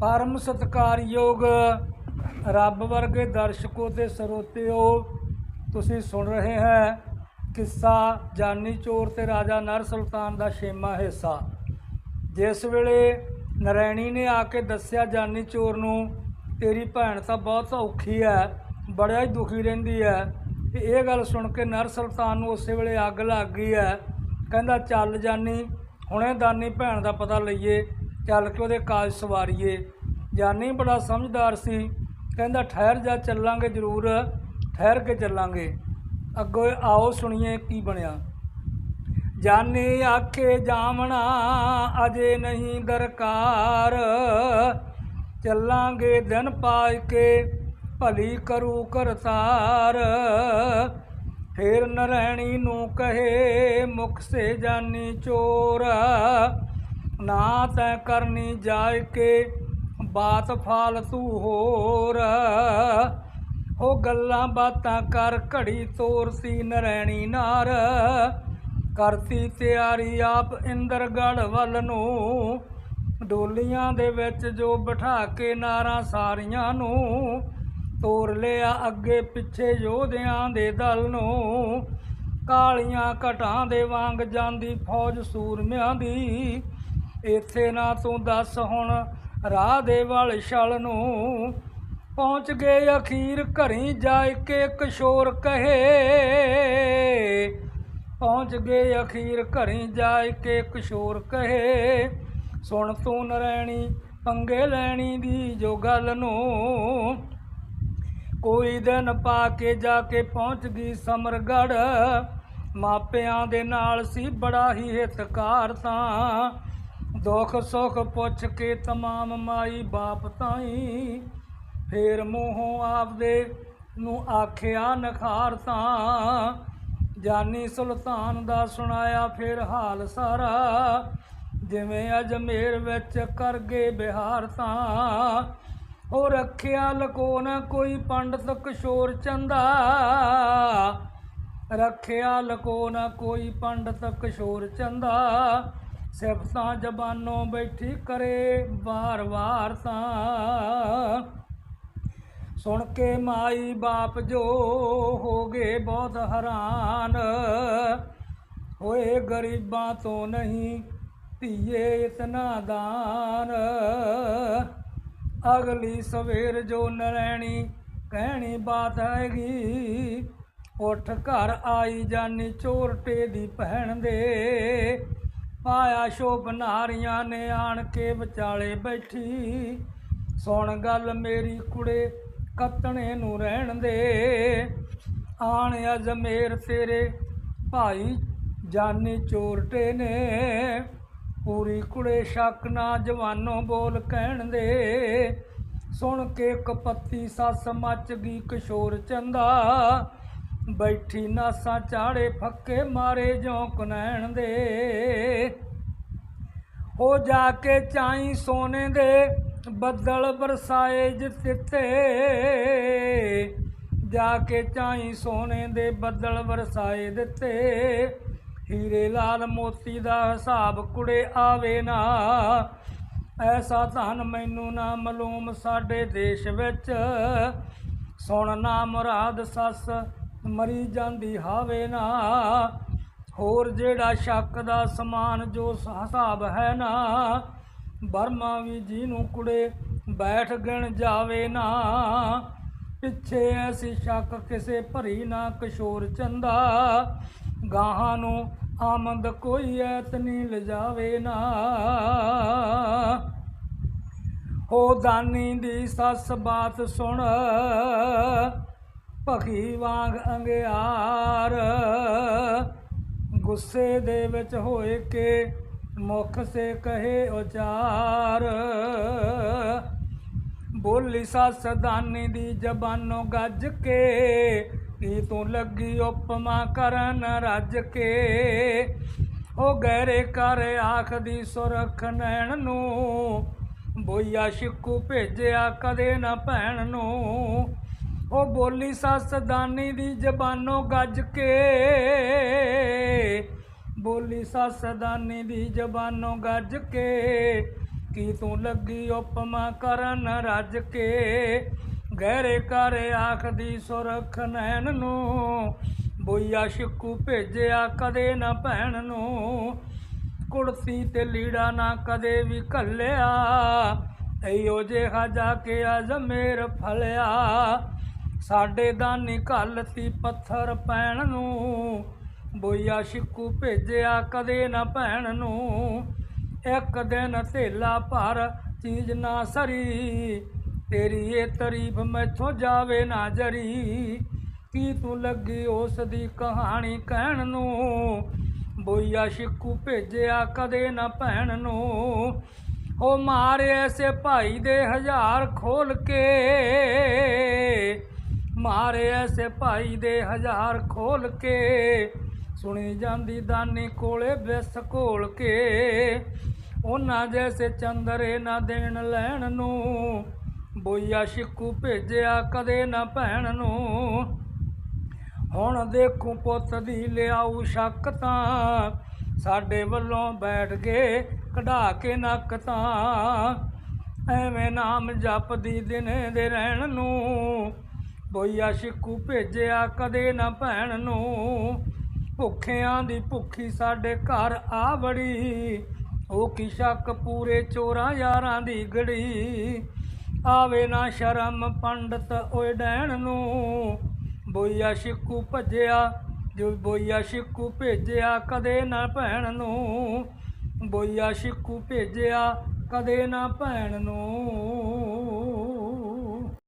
ਪਰਮ ਸਤਕਾਰਯੋਗ ਰੱਬ ਵਰਗੇ ਦਰਸ਼ਕੋ ਤੇ ਸਰੋਤਿਓ, ਤੁਸੀਂ ਸੁਣ ਰਹੇ ਹੈ ਕਿੱਸਾ ਜਾਨੀ ਚੋਰ ਤੇ ਰਾਜਾ ਨਰ ਸੁਲਤਾਨ ਦਾ ਛੇਵਾਂ ਹਿੱਸਾ। ਜਿਸ ਵੇਲੇ ਨਰੈਣੀ ਨੇ ਆ ਕੇ ਦੱਸਿਆ ਜਾਨੀ ਚੋਰ ਨੂੰ, ਤੇਰੀ ਭੈਣ ਤਾਂ ਬਹੁਤ ਔਖੀ ਹੈ ਬੜਾ ਹੀ ਦੁਖੀ ਰਹਿੰਦੀ ਹੈ। ਤੇ ਇਹ ਗੱਲ ਸੁਣ ਕੇ ਨਰ ਸੁਲਤਾਨ ਨੂੰ ਉਸੇ ਵੇਲੇ ਅੱਗ ਲੱਗ ਗਈ ਹੈ। ਕਹਿੰਦਾ, ਚੱਲ ਜਾਨੀ, ਹੁਣੇ ਦਾਨੀ ਭੈਣ ਦਾ ਪਤਾ ਲਈਏ। ਚੱਲ ਕੇ ਉਹਦੇ ਕਾਜ ਸਵਾਰੀਏ। ਜਾਨੀ ਬੜਾ ਸਮਝਦਾਰ ਸੀ। ਕਹਿੰਦਾ, ਠਹਿਰ ਜਾ, ਚੱਲਾਂਗੇ ਜ਼ਰੂਰ। ਠਹਿਰ ਕੇ ਚੱਲਾਂਗੇ। ਅੱਗੋਂ ਆਓ, ਸੁਣੀਏ ਕੀ ਬਣਿਆ। ਜਾਨੀ ਆਖੇ, ਜਾਮਣਾ ਅਜੇ ਨਹੀਂ ਦਰਕਾਰ। ਚੱਲਾਂਗੇ ਦਿਨ ਪਾਇ ਕੇ, ਭਲੀ ਕਰੂ ਕਰਤਾਰ। ਫੇਰ ਨਰੈਣੀ ਨੂੰ ਕਹੇ, ਮੁਖ ਸੇ ਜਾਨੀ ਚੋਰ। ਨਾ ਤੈ ਕਰਨੀ ਜਾਇ ਕੇ ਬਾਤ ਫਾਲਤੂ ਹੋਰ। ਉਹ ਗੱਲਾਂ ਬਾਤਾਂ ਕਰ ਘੜੀ ਤੋਰਤੀ ਨਰੈਣੀ ਨਾਰ। ਕਰਤੀ ਤਿਆਰੀ ਆਪ ਇੰਦਰਗੜ ਵੱਲ ਨੂੰ। ਡੋਲੀਆਂ ਦੇ ਵਿੱਚ ਜੋ ਬਿਠਾ ਕੇ ਨਾਰਾਂ ਸਾਰੀਆਂ ਨੂੰ, ਤੋਰ ਲਿਆ ਅੱਗੇ ਪਿੱਛੇ ਯੋਧਿਆਂ ਦੇ ਦਲ ਨੂੰ। ਕਾਲੀਆਂ ਘਟਾਂ ਦੇ ਵਾਂਗ ਜਾਂਦੀ ਫੌਜ ਸੂਰਮਿਆਂ ਦੀ। ਇੱਥੇ ਨਾ ਤੂੰ ਦੱਸ ਹੁਣ ਰਾਹ ਦੇ ਵੱਲ ਛਲ ਨੂੰ। ਪਹੁੰਚ ਗਏ ਅਖੀਰ ਘਰੀ ਜਾਇ ਕੇ ਕਿਸ਼ੋਰ ਕਹੇ। ਪਹੁੰਚ ਗਏ ਅਖੀਰ ਘਰੀ ਜਾਇ ਕੇ ਕਿਸ਼ੋਰ ਕਹੇ। ਸੁਣ ਤੂੰ ਨਰੈਣੀ, ਪੰਗੇ ਲੈਣੀ ਦੀ ਜੋ ਗੱਲ ਨੂੰ। ਕੋਈ ਦਿਨ ਪਾ ਕੇ ਜਾ ਕੇ ਪਹੁੰਚ ਗਈ ਸਮਰਗੜ। ਮਾਪਿਆਂ ਦੇ ਨਾਲ ਸੀ ਬੜਾ ਹੀ ਹਿਤਕਾਰ ਤਾਂ। ਦੁੱਖ ਸੁੱਖ ਪੁੱਛ ਕੇ ਤਮਾਮ ਮਾਈ ਬਾਪ ਤਾਈ। ਫੇਰ ਮੂੰਹੋਂ ਆਪਦੇ ਨੂੰ ਆਖਿਆ, ਨਖਾਰ ਤਾਂ ਜਾਨੀ ਸੁਲਤਾਨ ਦਾ ਸੁਣਾਇਆ ਫਿਰ ਹਾਲ ਸਾਰਾ। ਜਿਵੇਂ ਅਜਮੇਰ ਵਿੱਚ ਕਰ ਗਏ ਬਿਹਾਰ ਤਾਂ, ਉਹ ਰੱਖਿਆ ਲਕੋ ਨਾ ਕੋਈ ਪੰਡਤ ਕਿਸ਼ੋਰ ਚੰਦਾ। ਰੱਖਿਆ ਲਕੋ ਨਾ ਕੋਈ ਪੰਡਤ ਕਿਸ਼ੋਰ ਚੰਦਾ। ਸਿਫਤਾਂ ਜ਼ਬਾਨੋਂ ਬੈਠੀ ਕਰੇ ਵਾਰ-ਵਾਰ ਤਾਂ ਸੁਣ ਕੇ ਮਾਈ ਬਾਪ ਜੋ ਹੋ ਗਏ ਬਹੁਤ ਹੈਰਾਨ। ਹੋਏ ਗਰੀਬਾਂ ਤੋਂ ਨਹੀਂ ਧੀਏ ਇਤਨਾ ਦਾਨ। ਅਗਲੀ ਸਵੇਰ ਜੋ ਨਰੈਣੀ ਕਹਿਣੀ ਬਾਤ ਹੈਗੀ, ਉੱਠ ਘਰ ਆਈ ਜਾਨੀ ਚੋਰਟੇ ਦੀ ਭੈਣ ਦੇ। ਪਾਇਆ ਸ਼ੋਭਨਾਰੀਆਂ ਨੇ ਆਣ ਕੇ ਵਿਚਾਲੇ ਬੈਠੀ। ਸੁਣ ਗੱਲ ਮੇਰੀ ਕੁੜੇ, ਕੱਤਣੇ ਨੂੰ ਰਹਿਣ ਦੇ। ਆਣ ਅਜਮੇਰ ਤੇਰੇ ਭਾਈ ਜਾਨੀ ਚੋਰਟੇ ਨੇ। ਪੂਰੀ ਕੁੜੇ ਸ਼ੱਕ ਨਾ ਜਵਾਨੋਂ ਬੋਲ ਕਹਿਣ ਦੇ। ਸੁਣ ਕੇ ਕਪੱਤੀ ਸੱਸ ਮੱਚ ਗਈ ਕਿਸ਼ੋਰ ਚੰਦਾ। ਬੈਠੀ ਨਾਸਾਂ ਚਾੜੇ ਫੱਕੇ ਮਾਰੇ ਜੋ ਕਨੈਣ ਦੇ। ਹੋ ਜਾ ਕੇ ਚਾਈ ਸੋਨੇ ਦੇ, ਬੱਦਲ ਬਰਸਾਏ ਦਿੱਤੇ ਜਾ ਕੇ ਚਾਈ ਸੋਨੇ ਦੇ, ਬੱਦਲ ਵਰਸਾਏ ਦਿੱਤੇ। ਹੀਰੇ ਲਾਲ ਮੋਤੀ ਦਾ ਹਿਸਾਬ ਕੁੜੇ ਆਵੇ ਨਾ। ਐਸਾ ਧਨ ਮੈਨੂੰ ਨਾ ਮਲੂਮ ਸਾਡੇ ਦੇਸ਼ ਵਿੱਚ। ਸੁਣ ਨਾ ਮੁਰਾਦ ਸੱਸ ਮਰੀ ਜਾਂਦੀ ਹਾਵੇ ਨਾ। ਹੋਰ ਜਿਹੜਾ ਸ਼ੱਕ ਦਾ ਸਮਾਨ ਜੋ ਹਿਸਾਬ ਹੈ ਨਾ ਬਰਮਾ ਵੀ ਜਿਹਨੂੰ ਕੁੜੇ ਬੈਠ ਗਣ ਜਾਵੇ ਨਾ। ਪਿੱਛੇ ਐਸੀ ਸ਼ੱਕ ਕਿਸੇ ਭਰੀ ਨਾ ਕਿਸ਼ੋਰ ਚੰਦਾ, ਗਾਹਾਂ ਨੂੰ ਆਮਦ ਕੋਈ ਐਤ ਨਹੀਂ ਲਿਜਾਵੇ ਨਾ। ਹੋ ਦਾਨੀ ਦੀ ਸੱਸ ਬਾਤ ਸੁਣ ਭਖੀ ਵਾਂਗ ਅੰਗਿਆਰ। ਗੁੱਸੇ ਦੇ ਵਿੱਚ ਹੋਏ ਕੇ ਮੁਖ ਸੇ ਕਹੇ ਉਚਾਰ। ਬੋਲੀ ਸੱਸ ਦਾਨੀ ਦੀ ਜ਼ਬਾਨੋਂ ਗੱਜ ਕੇ ਕੀ ਤੂੰ ਲੱਗੀ ਉਪਮਾ ਕਰਨ ਰੱਜ ਕੇ। ਉਹ ਗਹਿਰੇ ਕਰ ਆਖਦੀ ਸੁਰਖ ਨੈਣ ਨੂੰ, ਬੋਈਆ ਸ਼ਿਕੂ ਭੇਜਿਆ ਕਦੇ ਨਾ ਭੈਣ ਨੂੰ। ਉਹ ਬੋਲੀ ਸੱਸ ਦਾਨੀ ਦੀ ਜ਼ਬਾਨੋਂ ਗੱਜ ਕੇ। ਬੋਲੀ ਸੱਸ ਦਾਨੀ ਦੀ ਜ਼ਬਾਨੋਂ ਗੱਜ ਕੇ। ਕੀ ਤੂੰ ਲੱਗੀ ਉਪਮਾ ਕਰਨ ਰੱਜ ਕੇ? ਗਹਿਰੇ ਕਰ ਆਖਦੀ ਸੁਰਖ ਨੈਣ ਨੂੰ। ਬੋਈਆ ਸ਼ਿਕੂ ਭੇਜਿਆ ਕਦੇ ਨਾ ਭੈਣ ਨੂੰ। ਕੁੜਤੀ ਤੇ ਲੀੜਾ ਨਾ ਕਦੇ ਵੀ ਘੱਲਿਆ। ਐਯੋ ਜਿਹਾ ਜਾ ਕੇ ਅਜਮੇਰ ਫਲਿਆ। ਸਾਡੇ ਦਾਨੀ ਘੱਲਤੀ ਪੱਥਰ ਪੈਣ ਨੂੰ। ਬੋਈਆ ਸ਼ਿਕੂ ਭੇਜਿਆ ਕਦੇ ਨਾ ਭੈਣ ਨੂੰ। ਇੱਕ ਦਿਨ ਥੇਲਾ ਭਰ ਚੀਜ਼ ਨਾ ਸਰੀ। ਤੇਰੀ ਇਹ ਤਾਰੀਫ ਮੈਥੋਂ ਜਾਵੇ ਨਾ ਜਰੀ। ਕੀ ਤੂੰ ਲੱਗੀ ਉਸ ਦੀ ਕਹਾਣੀ ਕਹਿਣ ਨੂੰ? ਬੋਈਆ ਸ਼ਿਕੂ ਭੇਜਿਆ ਕਦੇ ਨਾ ਭੈਣ ਨੂੰ। ਉਹ ਮਾਰੇ ਐਸੇ ਭਾਈ ਦੇ ਹਜ਼ਾਰ ਖੋਲ ਕੇ। ਮਾਰੇ ਐਸੇ ਭਾਈ ਦੇ ਹਜ਼ਾਰ ਖੋਲ ਕੇ। ਸੁਣੀ ਜਾਂਦੀ ਦਾਨੀ ਕੋਲੇ ਬਿਸ ਘੋਲ ਕੇ। ਉਹਨਾਂ ਜੈਸੇ ਚੰਦਰੇ ਨਾ ਦੇਣ ਲੈਣ ਨੂੰ। ਬੋਈਆ ਸ਼ਿਕੂ ਭੇਜਿਆ ਕਦੇ ਨਾ ਭੈਣ ਨੂੰ। ਹੁਣ ਦੇਖੂ ਪੁੱਤ ਦੀ ਲਿਆਉ ਸ਼ੱਕ ਤਾਂ। ਸਾਡੇ ਵੱਲੋਂ ਬੈਠ ਗਏ ਕਢਾ ਕੇ ਨੱਕ ਤਾਂ। ਐਵੇਂ ਨਾਮ ਜਪਦੀ ਦਿਨੇ ਦੇ ਰਹਿਣ ਨੂੰ। ਬੋਈਆ ਸ਼ਿਕੂ ਭੇਜਿਆ ਕਦੇ ਨਾ ਭੈਣ ਨੂੰ। ਭੁੱਖਿਆਂ ਦੀ ਭੁੱਖੀ ਸਾਡੇ ਘਰ ਆ ਵੜੀ। ਉਹ ਕੀ ਸ਼ੱਕ ਪੂਰੇ ਚੋਰਾਂ ਯਾਰਾਂ ਦੀ ਗੜੀ। ਆਵੇ ਨਾ ਸ਼ਰਮ ਪੰਡਤ ਓਏ ਡੈਣ ਨੂੰ। ਬੋਈਆ ਸ਼ਿਕੂ ਭੱਜਿਆ, ਜੋ ਬੋਈਆ ਸ਼ਿਕੂ ਭੇਜਿਆ ਕਦੇ ਨਾ ਭੈਣ ਨੂੰ। ਬੋਈਆ ਸ਼ਿਕੂ ਭੇਜਿਆ ਕਦੇ ਨਾ ਭੈਣ ਨੂੰ।